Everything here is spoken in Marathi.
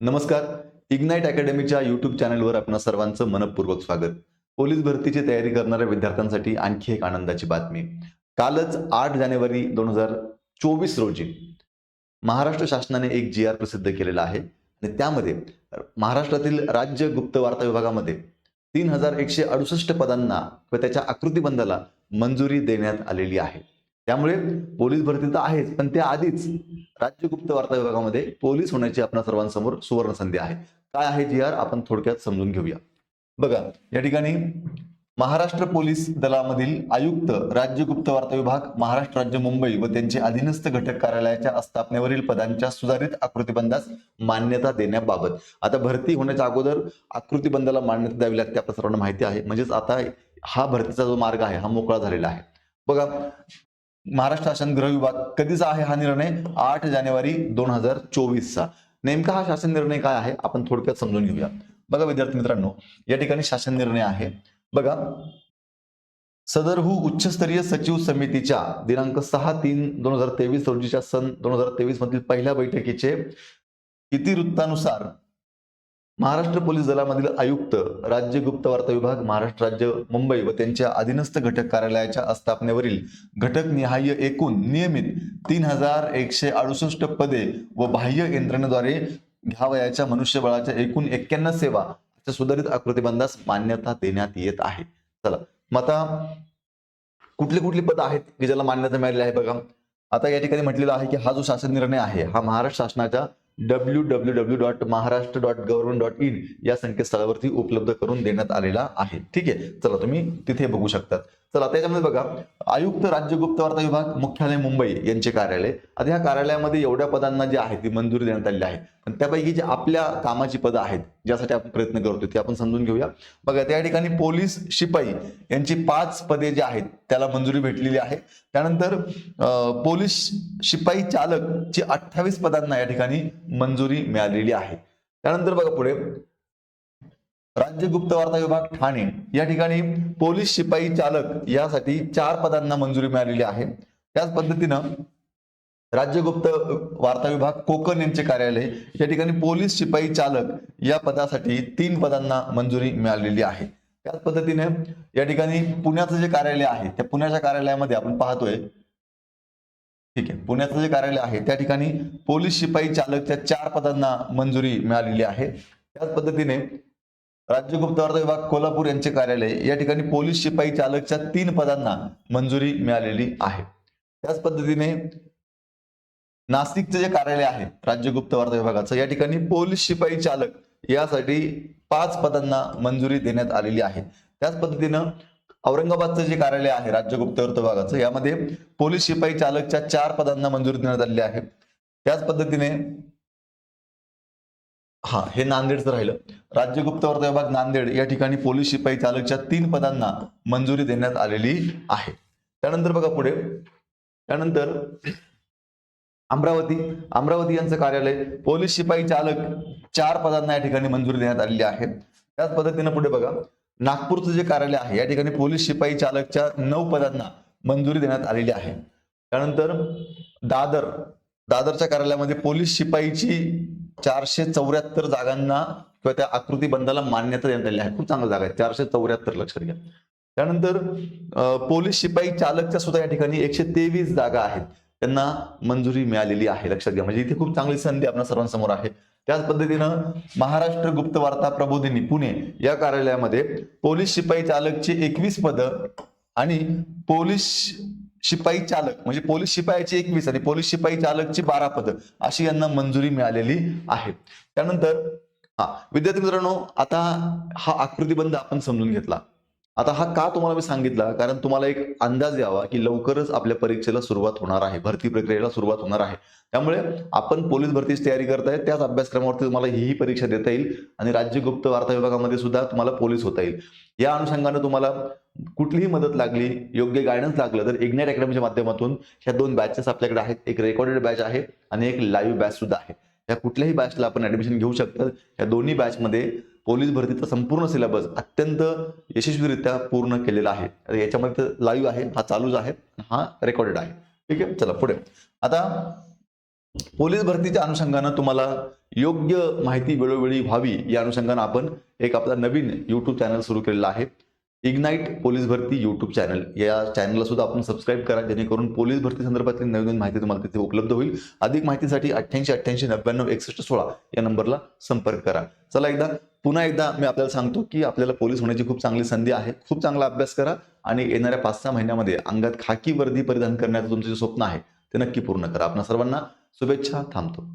नमस्कार. इग्नाईट अकॅडमीच्या युट्यूब चॅनलवर आपण सर्वांचं मनपूर्वक स्वागत. पोलीस भरतीची तयारी करणाऱ्या विद्यार्थ्यांसाठी आणखी एक आनंदाची बातमी. कालच आठ जानेवारी दोन हजार चोवीस रोजी महाराष्ट्र शासनाने एक जी आर प्रसिद्ध केलेला आहे. आणि त्यामध्ये महाराष्ट्रातील राज्य गुप्त वार्ता विभागामध्ये तीन हजार एकशे अडुसष्ट पदांना व त्याच्या आकृतीबंधाला मंजुरी देण्यात आलेली आहे. त्यामुळे पोलीस भरती तर आहेच पण त्या आधीच राज्य गुप्त वार्ता विभागामध्ये पोलीस होण्याची आपल्या सर्वांसमोर सुवर्ण संधी आहे. काय आहे जी आर आपण थोडक्यात समजून घेऊया. बघा या ठिकाणी महाराष्ट्र पोलीस दलामधील आयुक्त राज्य गुप्त वार्ता विभाग महाराष्ट्र राज्य मुंबई व त्यांचे अधीनस्थ घटक कार्यालयाच्या आस्थापनेवरील पदांच्या सुधारित आकृतीबंधास मान्यता देण्याबाबत. आता भरती होण्याच्या अगोदर आकृतीबंधाला मान्यता द्यावी लागते आपल्या सर्वांना माहिती आहे. म्हणजेच आता हा भरतीचा जो मार्ग आहे हा मोकळा झालेला आहे. बघा महाराष्ट्र शासन गृह विभाग कधीचा आहे हा निर्णय? आठ जानेवारी दोन हजार चोवीसचा. नेमका हा शासन निर्णय काय आहे? आपण थोडक्यात समजून घेऊया. बघा विद्यार्थी मित्रांनो या ठिकाणी शासन निर्णय आहे. बघा सदरहू उच्चस्तरीय सचिव समितीच्या दिनांक सहा तीन दोन हजार तेवीस रोजीच्या सन दोन हजार तेवीस मधील पहिल्या बैठकीचे इतिवृत्तानुसार महाराष्ट्र पोलीस दलामधील आयुक्त राज्य गुप्त वार्ता विभाग महाराष्ट्र राज्य मुंबई व त्यांच्या अधीनस्थ घटक कार्यालयाच्या आस्थापनेवरील घटक निहाय एकूण नियमित तीन हजार एकशे अडुसष्ट पदे व बाह्य यंत्रणेद्वारे घ्यावयाच्या मनुष्यबळाच्या एकूण एक्क्याण्णव सेवा सुधारित आकृतीबंधास मान्यता देण्यात येत आहे. चला मग आता कुठली कुठली पद आहेत की ज्याला मान्यता मिळाली आहे बघा. आता या ठिकाणी म्हटलेलं आहे की हा जो शासन निर्णय आहे हा महाराष्ट्र शासनाच्या W W W dot Maharashtra dot government dot in या संकेतस्थळावरती उपलब्ध करून देण्यात आलेला आहे. ठीक आहे? चला तुम्ही तिथे बघू शकतात. चला त्याच्यामध्ये बघा आयुक्त राज्य गुप्त वार्ता विभाग मुख्यालय मुंबई यांचे कार्यालय. आता ह्या कार्यालयामध्ये एवढ्या पदांना जी आहे ती मंजुरी देण्यात आलेली आहे. पण त्यापैकी जी आपल्या कामाची पदं आहेत ज्यासाठी आपण प्रयत्न करतो ते आपण समजून घेऊया. बघा त्या ठिकाणी पोलीस शिपाई यांची पाच पदे जी आहेत त्याला मंजुरी भेटलेली आहे. त्यानंतर पोलीस शिपाई चालक ची अठ्ठावीस पदांना या ठिकाणी मंजुरी मिळालेली आहे. त्यानंतर बघा पुढे राज्य गुप्त वार्ता विभाग ठाणे. या ठिकाणी पोलीस शिपाई चालक यासाठी चार पदांना मंजुरी मिळालेली आहे. त्याच पद्धतीनं राज्य गुप्त वार्ता विभाग कोकण यांचे कार्यालय या ठिकाणी पोलीस शिपाई चालक या पदासाठी तीन पदांना मंजुरी मिळालेली आहे. त्याच पद्धतीने या ठिकाणी पुण्याचं जे कार्यालय आहे त्या पुण्याच्या कार्यालयामध्ये आपण पाहतोय ठीक आहे पुण्याचं जे कार्यालय आहे त्या ठिकाणी पोलीस शिपाई चालकच्या चार पदांना मंजुरी मिळालेली आहे. त्याच पद्धतीने राज्य गुप्त विभाग कोल्हापूर यांचे कार्यालय या ठिकाणी पोलीस शिपाई चालकच्या तीन पदांना मंजुरी मिळालेली आहे. त्याच पद्धतीने नाशिकचं जे कार्यालय आहे राज्य गुप्त विभागाचं या ठिकाणी पोलीस शिपाई चालक यासाठी पाच पदांना मंजुरी देण्यात आलेली आहे. त्याच पद्धतीनं औरंगाबादचं जे कार्यालय आहे राज्य गुप्त विभागाचं यामध्ये पोलीस शिपाई चालकच्या चार पदांना मंजुरी देण्यात आलेली आहे. त्याच पद्धतीने हा हे नांदेडचं राहिलं. राज्यगुप्त विभाग नांदेड या ठिकाणी पोलीस शिपाई चालकच्या तीन पदांना मंजुरी देण्यात आलेली आहे. त्यानंतर बघा पुढे. त्यानंतर अमरावती. अमरावती यांचं कार्यालय पोलीस शिपाई चालक चार पदांना या ठिकाणी मंजुरी देण्यात आलेली आहे. त्याच पद्धतीनं पुढे बघा. नागपूरचं जे कार्यालय आहे या ठिकाणी पोलीस शिपाई चालकच्या नऊ पदांना मंजुरी देण्यात आलेली आहे. त्यानंतर दादर. दादरच्या कार्यालयामध्ये पोलीस शिपाईची चारशे चौऱ्याहत्तर जागांना किंवा त्या आकृती बंधाला मान्यता देण्यात आली आहे. खूप चांगली जागा आहे. चारशे चौऱ्याहत्तर लक्षात घ्या. त्यानंतर पोलीस शिपाई चालकच्या सुद्धा या ठिकाणी एकशे तेवीस जागा आहेत. त्यांना मंजुरी मिळालेली आहे. लक्षात घ्या. म्हणजे इथे खूप चांगली संधी आपल्या सर्वांसमोर आहे. त्याच पद्धतीनं महाराष्ट्र गुप्त वार्ता प्रबोधिनी पुणे या कार्यालयामध्ये पोलीस शिपाई चालकचे एकवीस पदं आणि पोलीस शिपाई चालक म्हणजे पोलीस शिपायाची एकवीस आणि पोलीस शिपाई चालकची बारा पदं अशी यांना मंजुरी मिळालेली आहे. त्यानंतर हा विद्यार्थी मित्रांनो आता हा आकृतीबंध आपण समजून घेतला. आता हा का तुम्हाला मी सांगितला? कारण तुम्हाला एक अंदाज यावा की लवकरच आपल्या परीक्षेला सुरुवात होणार आहे भरती प्रक्रियेला सुरुवात होणार आहे. त्यामुळे आपण पोलीस भरतीची तयारी करताय त्याच अभ्यासक्रमावरती तुम्हाला ही परीक्षा देता येईल आणि राज्य गुप्त वार्ता विभागामध्ये सुद्धा तुम्हाला पोलीस होता येईल. या अनुषंगाने तुम्हाला कुठलीही मदत लागली योग्य गायडन्स लागलं तर इग्नेट अकॅडमीच्या माध्यमातून ह्या दोन बॅचेस आपल्याकडे आहेत. एक रेकॉर्डेड बॅच आहे आणि एक लाईव्ह बॅच सुद्धा आहे. या कुठल्याही बॅचला आपण ऍडमिशन घेऊ शकतो. या दोन्ही बॅचमध्ये पोलीस भरतीचा संपूर्ण सिलेबस अत्यंत यशस्वीरित्या पूर्ण केलेला आहे. याच्यामध्ये लाईव्ह आहे हा चालूच आहे हा रेकॉर्डेड आहे. ठीक आहे? चला पुढे. आता पोलीस भरतीच्या अनुषंगानं तुम्हाला योग्य माहिती वेळोवेळी व्हावी या अनुषंगानं आपण एक आपला नवीन युट्यूब चॅनल सुरू केलेला आहे. इग्नाईट पोलीस भरती युट्यूब चॅनल या चॅनलला सुद्धा आपण सबस्क्राईब करा जेणेकरून पोलीस भरती संदर्भातली नवीन माहिती तुम्हाला तिथे उपलब्ध होईल. अधिक माहितीसाठी अठ्ठ्याऐंशी अठ्ठ्याऐंशी नव्याण्णव एकसष्ट सोळा या नंबरला संपर्क करा. चला एकदा पुन्हा एकदा मी आपल्याला सांगतो की आपल्याला पोलीस होण्याची खूप चांगली संधी आहे. खूप चांगला अभ्यास करा आणि येणाऱ्या पाच सहा महिन्यामध्ये अंगात खाकी वर्दी परिधान करण्याचं तुमचं जे स्वप्न आहे ते नक्की पूर्ण करा. आपण सर्वांना शुभेच्छा थांबतो.